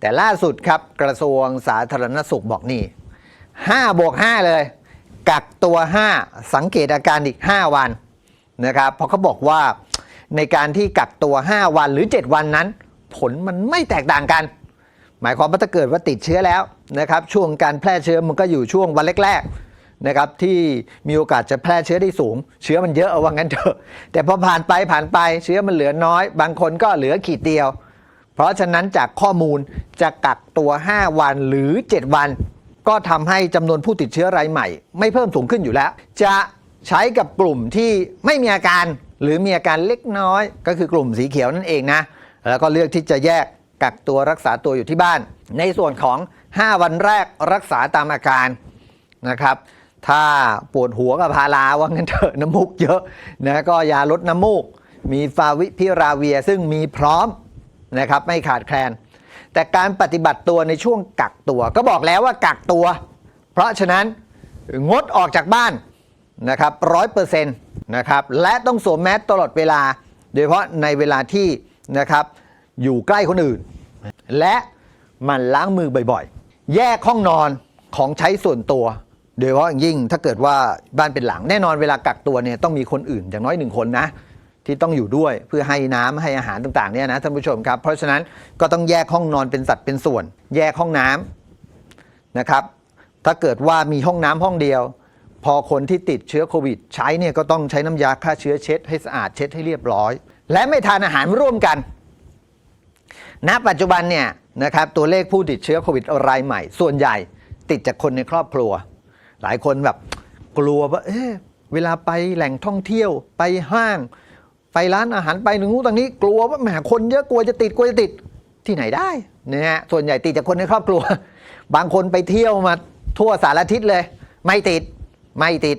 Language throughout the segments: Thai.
แต่ล่าสุดครับกระทรวงสาธารณสุขบอกนี่5บวก5เลย กักตัว 5 สังเกตอาการอีก 5 วันนะครับเพราะเขาบอกว่าในการที่กักตัว 5 วันหรือ 7 วันนั้น ผลมันไม่แตกต่างกัน หมายความว่าถ้าเกิดว่าติดเชื้อแล้วนะครับช่วงการแพร่เชื้อมันก็อยู่ช่วงวันแรกๆนะครับที่มีโอกาสจะแพร่เชื้อได้สูง เชื้อมันเยอะเอาว่างั้นเถอะแต่พอผ่านไปผ่านไปเชื้อมันเหลือน้อย บางคนก็เหลือขีดเดียว เพราะฉะนั้นจากข้อมูลจะกักตัว 5 วันหรือ 7 วัน ก็ทำให้จำนวนผู้ติดเชื้อรายใหม่ ไม่เพิ่มสูงขึ้นอยู่แล้ว จะใช้กับกลุ่มที่ไม่มีอาการหรือมีอาการเล็กน้อย ก็คือกลุ่มสีเขียวนั่นเองนะ แล้วก็เลือกที่จะแยกกักตัวรักษาตัวอยู่ที่บ้าน ในส่วนของ 5 วันแรกรักษาตามอาการนะครับ ถ้าปวดหัวกับพาราว่างั้นเถอะน้ำมูกเยอะนะก็ยาลดน้ำมูก มีฟาวิพิราเวียซึ่งมีพร้อม นะครับไม่ขาดแคลน แต่การปฏิบัติตัวในช่วงกักตัว ก็บอกแล้วว่ากักตัว เพราะฉะนั้นงดออกจากบ้านนะครับร้อยเปอร์เซ็นต์นะครับและต้องสวมแมสตลอดเวลา โดยเฉพาะในเวลาที่นะครับอยู่ใกล้คนอื่น และมันล้างมือบ่อยๆ แยกห้องนอนของใช้ส่วนตัว โดยเฉพาะยิ่งถ้าเกิดว่าบ้านเป็นหลังแน่นอนเวลากักตัวเนี่ยต้องมีคนอื่นอย่างน้อยหนึ่งคนนะ ที่ต้องอยู่ด้วยเพื่อให้น้ำให้อาหารต่างๆเนี่ยนะท่านผู้ชมครับ เพราะฉะนั้นก็ต้องแยกห้องนอนเป็นสัดเป็นส่วน แยกห้องน้ำนะครับ ถ้าเกิดว่ามีห้องน้ำห้องเดียว พอคนที่ติดเชื้อโควิด ใช้เนี่ยก็ต้องใช้น้ำยาฆ่าเชื้อเช็ดให้สะอาดเช็ดให้เรียบร้อย และไม่ทานอาหารร่วมกันณปัจจุบันเนี่ยนะครับตัวเลขผู้ติดเชื้อโควิดรายใหม่ ส่วนใหญ่ติดจากคนในครอบครัว หลายคนแบบกลัวว่าเอ๊ะเวลาไปแหล่งท่องเที่ยวไปห้าง ไปร้านอาหารไปหนึ่งนู้ตรงนี้กลัวว่าแหมคนเยอะกลัวจะติดกลัวจะติดที่ไหนได้นะฮะส่วนใหญ่ติดจากคนในครอบครัว บางคนไปเที่ยวมาทั่วสารทิศเลย ไม่ติดไม่ติด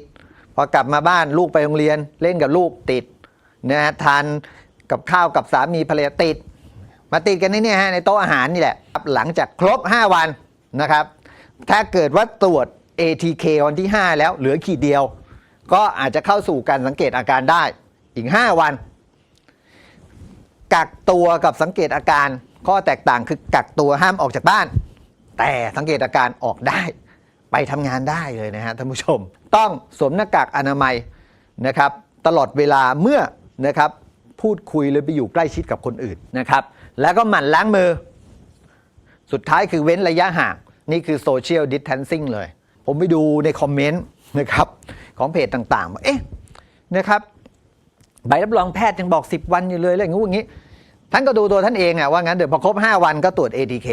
พอกลับมาบ้านลูกไปโรงเรียนเล่นกับลูกติดนะฮะทานกับข้าวกับสามีภรรยาติด มาติดกันนี่เนี่ยฮะในโต๊ะอาหารนี่แหละหลังจากครบ 5 วันนะครับ ถ้าเกิดว่าตรวจ ATK วันที่ 5 แล้วเหลือขีดเดียว ก็อาจจะเข้าสู่การสังเกตอาการได้ อีก 5 วัน กักตัวกับสังเกตอาการข้อแตกต่างคือกักตัวห้ามออกจากบ้าน แต่สังเกตอาการออกได้ ไปทำงานได้เลยนะฮะท่านผู้ชม ต้องสวมหน้ากากอนามัยนะครับตลอดเวลาเมื่อนะครับพูดคุยหรือไปอยู่ใกล้ชิดกับคนอื่นนะครับแล้วก็หมั่นล้างมือ สุดท้ายคือเว้นระยะห่าง นี่คือโซเชียลดิส a ทนซิ่งเลย ผมไปดูในคอมเมนต์นะครับของเพจต่างๆว่าเอ๊ะนะครับ ใบรับรองแพทย์ยังบอก 10 วันอยู่เลยอะไรอย่างงี้อย่างงี้ ท่านก็ดูตัวท่านเองอะว่างั้นเดี๋ยวพอครบ 5 วันก็ตรวจ ATK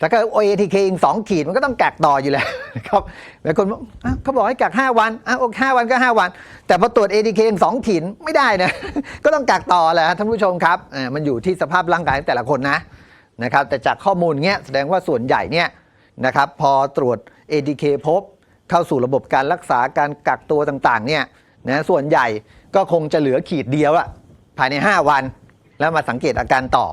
แล้วก็ ATK อีกสองขีดมันก็ต้องกักต่ออยู่แล้วนะครับหลายคนบอกเขาบอกให้กัก 5 วันอะโอเคห้าวันก็ 5 วัน แต่พอตรวจ ATK อีกสองขีดไม่ได้นะก็ต้องกักต่อแหละท่านผู้ชมครับอ่ามันอยู่ที่สภาพร่างกายแต่ละคนนะนะครับ แต่จากข้อมูลเงี้ยแสดงว่าส่วนใหญ่เนี่ยนะครับพอตรวจ ATK พบเข้าสู่ระบบการรักษาการกักตัวต่างๆเนี่ยนะส่วนใหญ่ ก็คงจะเหลือขีดเดียวอะภายใน 5 วัน แล้วมาสังเกตอาการต่อ